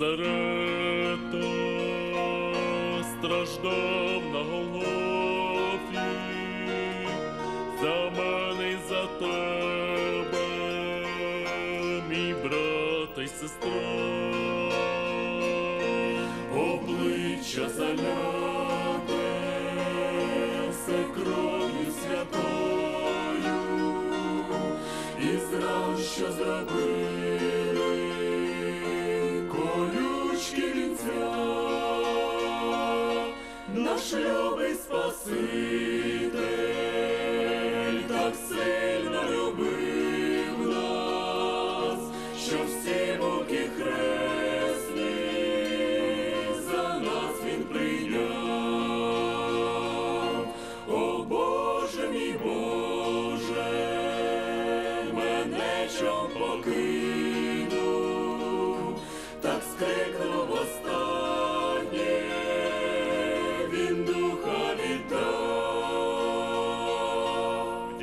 Назарета страждав на голові, за мене і за тебе, мій брат і сестра, обличчя заляте, все кров'ю святою, і зрав, що зробив.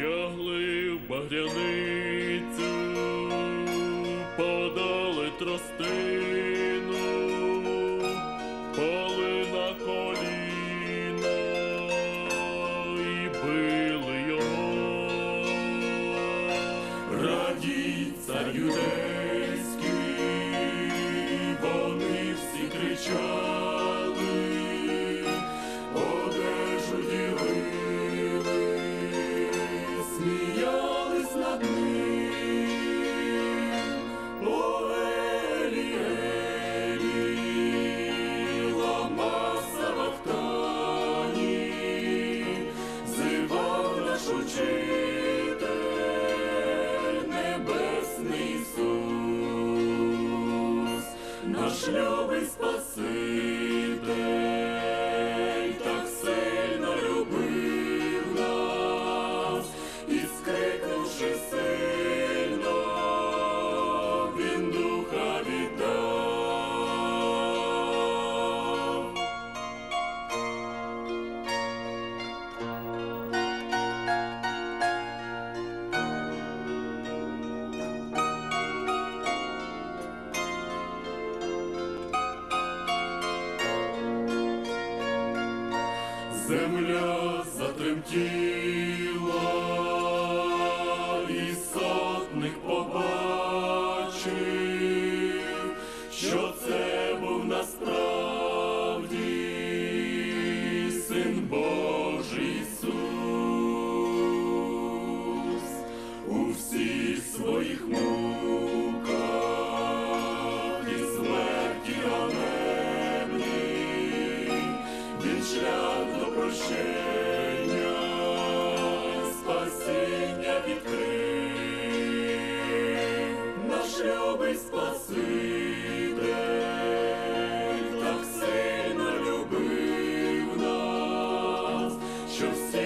одягли в багряницю, подали трости. наш любий. boy. chaussée.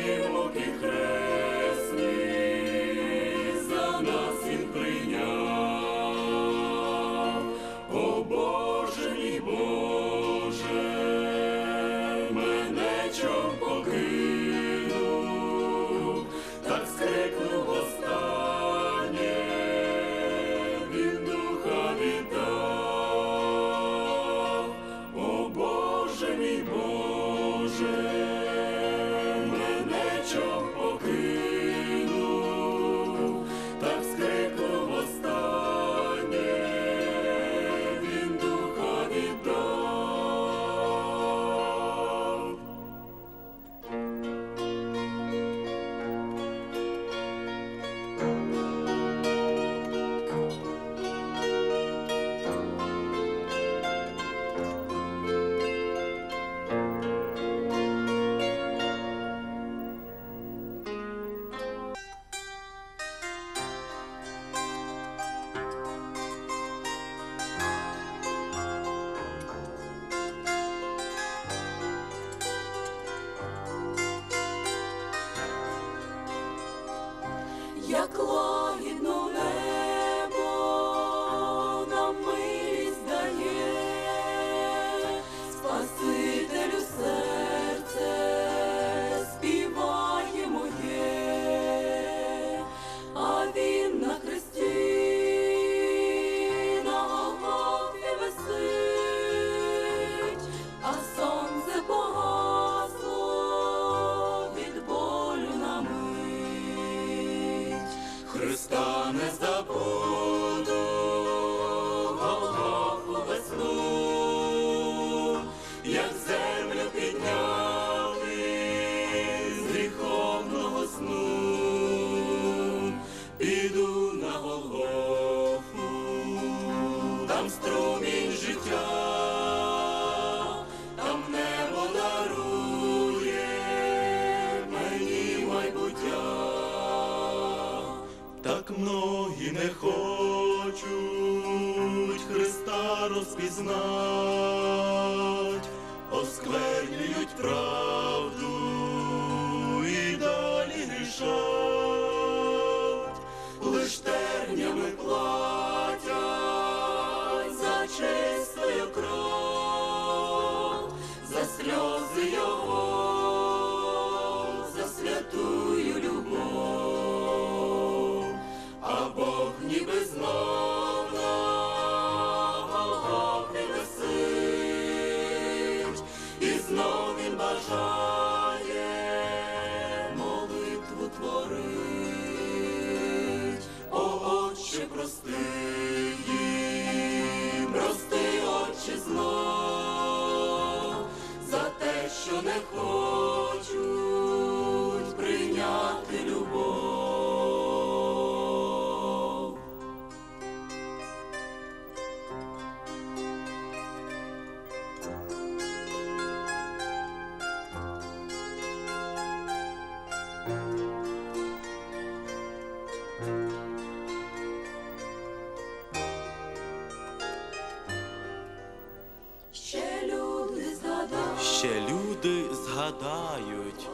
згадають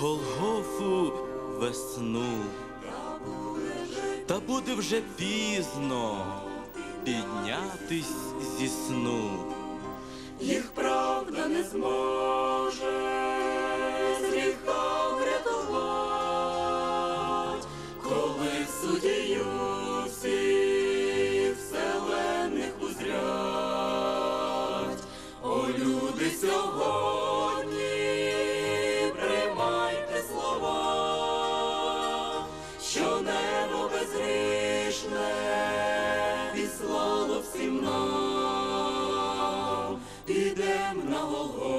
Голгофу весну, та буде вже пізно піднятись зі сну, їх правда не зможе. зі мною, підем на голову.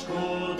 school.